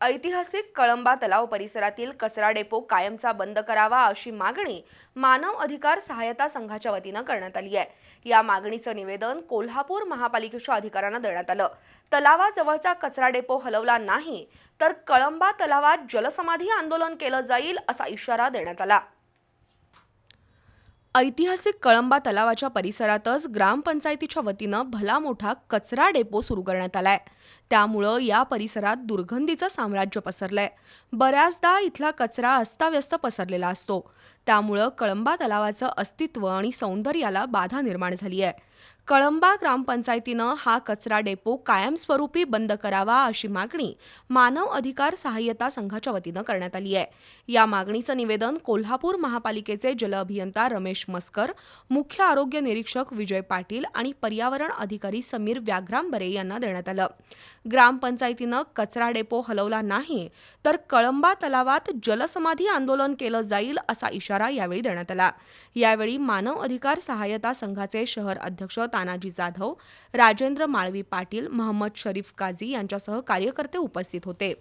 ऐतिहासिक कळंबा तलाव परिसरातील कचरा डेपो कायमचा बंद करावा अशी मागणी मानव अधिकार सहायता संघाच्या वतीनं करण्यात आली आहे. या मागणीचं निवेदन कोल्हापूर महापालिकेच्या अधिकाऱ्यांना देण्यात आलं. तलावाजवळचा कचरा डेपो हलवला नाही तर कळंबा तलावात जलसमाधी आंदोलन केलं जाईल असा इशारा देण्यात आला. ऐतिहासिक कळंबा तलावाच्या परिसरातच ग्रामपंचायतीच्या वतीनं भला मोठा कचरा डेपो सुरू करण्यात आलाय. त्यामुळं या परिसरात दुर्गंधीचं साम्राज्य पसरलंय. बऱ्याचदा इथला कचरा अस्ताव्यस्त पसरलेला असतो. त्यामुळं कळंबा तलावाचं अस्तित्व आणि सौंदर्याला बाधा निर्माण झाली आहे कळंबा ग्रामपंचायतीनं हा कचरा डेपो कायमस्वरूपी बंद करावा अशी मागणी मानव अधिकार सहाय्यता संघाच्या वतीनं करण्यात आली आहे. या मागणीचं निवेदन कोल्हापूर महापालिकेचे जल अभियंता रमेश मस्कर मुख्य आरोग्य निरीक्षक विजय पाटील आणि पर्यावरण अधिकारी समीर व्याघ्रांबरे यांना देण्यात आलं. ग्रामपंचायतीनं कचरा डेपो हलवला नाही तर कळंबा तलावात जलसमाधी आंदोलन केलं जाईल असा इशारा यावेळी देण्यात आला. यावेळी मानव अधिकार सहाय्यता संघाचे शहर अध्यक्ष तानाजी जाधव राजेंद्र माळवी पाटील महम्मद शरीफ काझी यांच्यासह कार्यकर्ते उपस्थित होते.